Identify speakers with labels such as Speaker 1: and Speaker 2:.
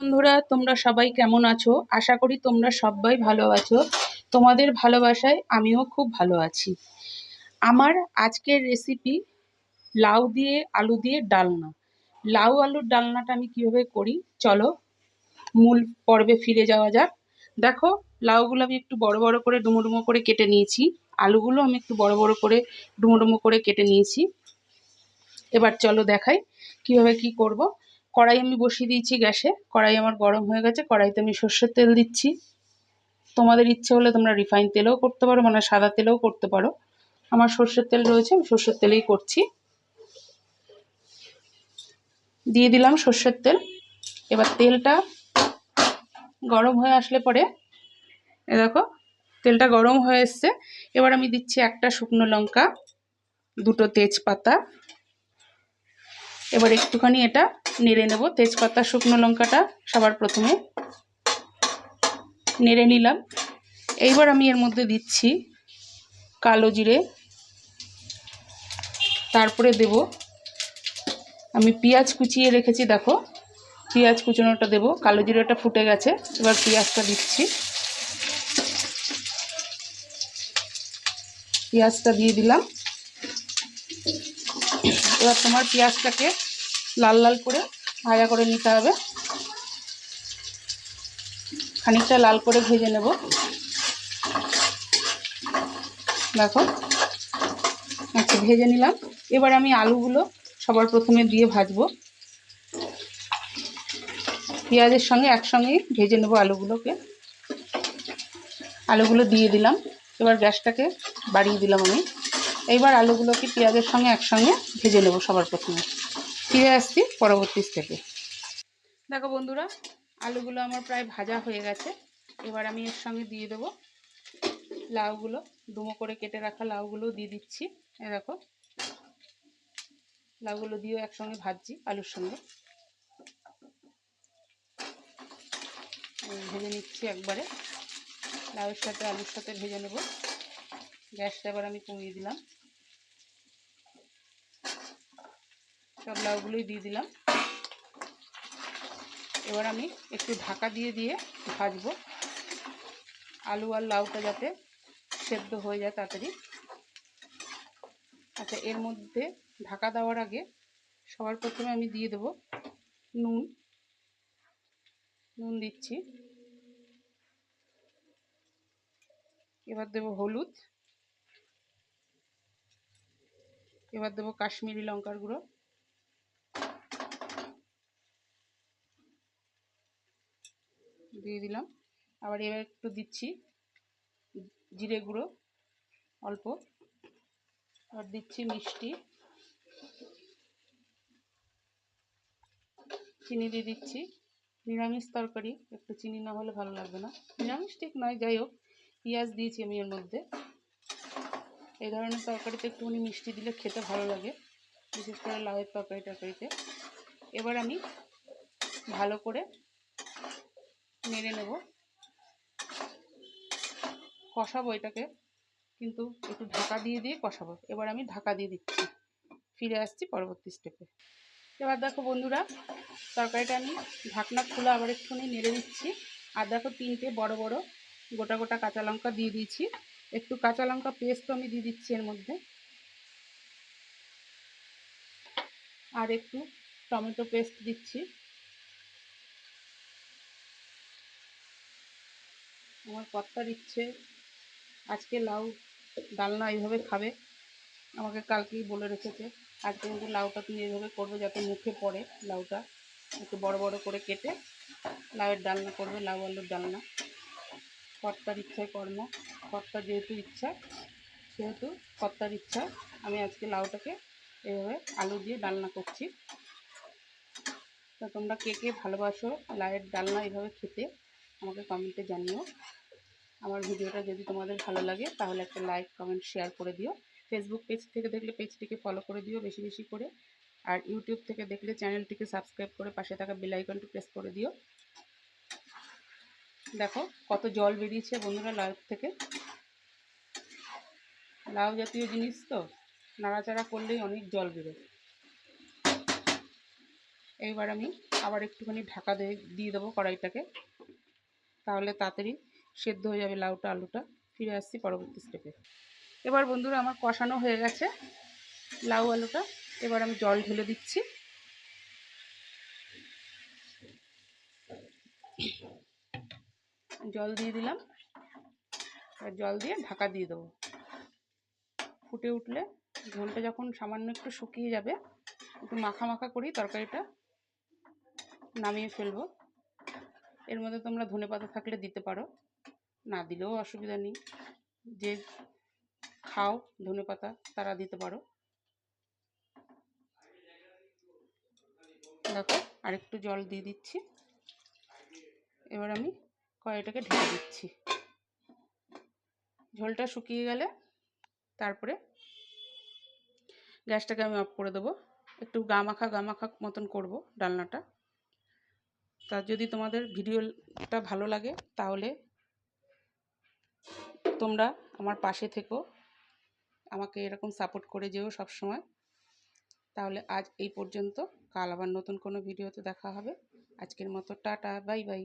Speaker 1: বন্ধুরা, তোমরা সবাই কেমন আছো? আশা করি তোমরা সবাই ভালো আছো। তোমাদের ভালোবাসায় আমিও খুব ভালো আছি। আমার আজকের রেসিপি লাউ দিয়ে, আলু দিয়ে ডালনা। লাউ আলুর ডালনাটা আমি কীভাবে করি? চলো, মূল পর্বে ফিরে যাওয়া যাক। দেখো, লাউগুলো আমি একটু বড় বড় করে ডুমো ডুমো করে কেটে নিয়েছি। আলুগুলো আমি একটু বড় বড় করে ডুমো ডুমো করে কেটে নিয়েছি। এবার চলো দেখাই কীভাবে কি করব। কড়াই আমি বসিয়ে দিয়েছি গ্যাসে। কড়াই আমার গরম হয়ে গেছে, কড়াইতে আমি সর্ষের তেল দিচ্ছি। তোমাদের ইচ্ছে হলে তোমরা রিফাইন তেলেও করতে পারো মানে সাদা তেলেও করতে পারো। আমার সর্ষের তেল রয়েছে, আমি সর্ষের তেলেই করছি। দিয়ে দিলাম সর্ষের তেল। এবার তেলটা গরম হয়ে আসলে পরে, এ দেখো, তেলটা গরম হয়ে এসছে। এবার আমি দিচ্ছি একটা শুকনো লঙ্কা, দুটো তেজপাতা। এবার একটুখানি এটা নেড়ে নেব তেজপাতা, শুকনো লঙ্কাটা সবার প্রথমে। নেড়ে নিলাম। এইবার আমি এর মধ্যে দিচ্ছি কালো জিরে। তারপরে দেব, আমি পেঁয়াজ কুচিয়ে রেখেছি, দেখো। পেঁয়াজ কুচানোটা দেবো, কালো জিরেটা ফুটে গেছে, এবার পেঁয়াজটা দিচ্ছি। পেঁয়াজটা দিয়ে দিলাম। এবার তোমার পেঁয়াজটাকে লাল লাল করে ভাজা করে নিতে হবে। খানিকটা লাল করে ভেজে নেব। দেখো আচ্ছা ভেজে নিলাম। এবার আমি আলুগুলো সবার প্রথমে দিয়ে ভাজবো। পেঁয়াজের সঙ্গে একসঙ্গে ভেজে নেব আলুগুলোকে। আলুগুলো দিয়ে দিলাম। এবার গ্যাসটাকে বাড়িয়ে দিলাম আমি। এইবার আলুগুলোকে পেঁয়াজের সঙ্গে একসঙ্গে ভেজে নেব সবার প্রথমে। ফিরে আসছি পরবর্তী স্টেপে দেখো বন্ধুরা, আলুগুলো আমার প্রায় ভাজা হয়ে গেছে। এবার আমি এর সঙ্গে দিয়ে দেবো লাউগুলো। ডুমো করে কেটে রাখা লাউগুলো দিয়ে দিচ্ছি। এ দেখো, লাউগুলো দিয়েও একসঙ্গে ভাজছি আলুর সঙ্গে। ভেজে নিচ্ছি একবারে। লাউয়ের সাথে আলুর সাথে ভেজে নেব। গ্যাসটা এবার আমি কমিয়ে দিলাম। সব লাউগুলোই দিয়ে দিলাম। এবার আমি একটু ঢাকা দিয়ে দিয়ে ভাজবো। আলু আর লাউটা যাতে সেদ্ধ হয়ে যায় তাড়াতাড়ি। আচ্ছা এর মধ্যে ঢাকা দেওয়ার আগে সবার প্রথমে আমি দিয়ে দেব নুন। নুন দিচ্ছি। এবার দেব হলুদ। এবার দেবো কাশ্মীরি লঙ্কার গুঁড়ো। দিয়ে দিলাম। আবার এবার একটু দিচ্ছি জিরে গুঁড়ো, অল্প। আর দিচ্ছি মিষ্টি। চিনি দিয়ে দিচ্ছি। নিরামিষ তরকারি, একটু চিনি না হলে ভালো লাগবে না। নিরামিষ ঠিক নয়, যাই হোক। পেঁয়াজ দিয়েছি আমি এর মধ্যে। এই ধরনের তরকারিতে একটুখানি মিষ্টি দিলে খেতে ভালো লাগে, বিশেষ করে লাউয়ের তরকারি টরকারিতে এবার আমি ভালো করে নেড়ে নেব। কষাবো এটাকে, কিন্তু একটু ঢাকা দিয়ে দিয়ে কষাবো। এবার আমি ঢাকা দিয়ে দিচ্ছি। ফিরে আসছি পরবর্তী স্টেপে এবার দেখো বন্ধুরা, তরকারিটা আমি ঢাকনা খোলা আবার একটুখানি নেড়ে দিচ্ছি। আর দেখো তিনটে বড় বড় গোটা গোটা কাঁচা লঙ্কা দিয়ে দিয়েছি। একটু কাঁচা লঙ্কা পেস্টও আমি দিয়ে দিচ্ছি এর মধ্যে। আর একটু টমেটো পেস্ট দিচ্ছি। আমার কর্তার ইচ্ছে। আজকে লাউ ডালনা এইভাবে খাবে। আমাকে কালকেই বলে রেখেছে, আজকে কিন্তু লাউটা তুমি এইভাবে করবে যাতে মুখে পড়ে লাউটা। একটু বড় বড় করে কেটে লাউয়ের ডালনা করবে, লাউ আলুর ডালনা। কর্তার ইচ্ছায় কর্ম কর্তার যেহেতু ইচ্ছা, সেহেতু কর্তার ইচ্ছা, আমি আজকে লাউটাকে এভাবে আলু দিয়ে ডালনা করছি। তা তোমরা কে কে ভালোবাসো লাউয়ের ডালনা এভাবে খেতে? আমাকে কমেন্টে জানিও। আমার ভিডিওটা যদি তোমাদের ভালো লাগে, তাহলে একটা লাইক কমেন্ট শেয়ার করে দিও। ফেসবুক পেজ থেকে দেখলে পেজটিকে ফলো করে দিও বেশি বেশি করে। আর ইউটিউব থেকে দেখলে চ্যানেলটিকে সাবস্ক্রাইব করে পাশে থাকা বেল আইকনটি প্রেস করে দিও। দেখো, কত জল বেরিয়েছে বন্ধুরা লাউ থেকে। লাউ জাতীয় জিনিস তো, নাড়াচাড়া করলেই অনেক জল বেরোয়। এইবার আমি আবার একটুখানি ঢাকা দিয়ে দেবো কড়াইটাকে। তাহলে তাড়াতাড়ি সেদ্ধ হয়ে যাবে লাউটা, আলুটা। ফিরে আসছি পরবর্তী স্টেপে এবার বন্ধুরা আমার কষানো হয়ে গেছে লাউ, আলুটা। এবার আমি জল ঢেলে দিচ্ছি। জল দিয়ে দিলাম। আর জল দিয়ে ঢাকা দিয়ে দেবো। ফুটে উঠলে ঝোলটা যখন সামান্য একটু শুকিয়ে যাবে, একটু মাখা মাখা করেই তরকারিটা নামিয়ে ফেলব। এর মধ্যে তোমরা ধনে পাতা থাকলে দিতে পারো। না দিলেও অসুবিধা নেই। যে খাও ধনে পাতা, তারা দিতে পারো। দেখো, আরেকটু জল দিয়ে দিচ্ছি। এবার আমি কড়াইটাকে ঢেকে দিচ্ছি। ঝোলটা শুকিয়ে গেলে তারপরে গ্যাসটাকে আমি অফ করে দেবো। একটু গা মাখা গা মাখা মতন করব ডালনাটা। তা যদি তোমাদের ভিডিওটা ভালো লাগে, তাহলে তোমরা আমার পাশে থেকো। আমাকে এরকম সাপোর্ট করে যেও সব সময় তাহলে আজ এই পর্যন্ত। কাল আবার নতুন কোনো ভিডিওতে দেখা হবে। আজকের মতো টাটা, বাই বাই।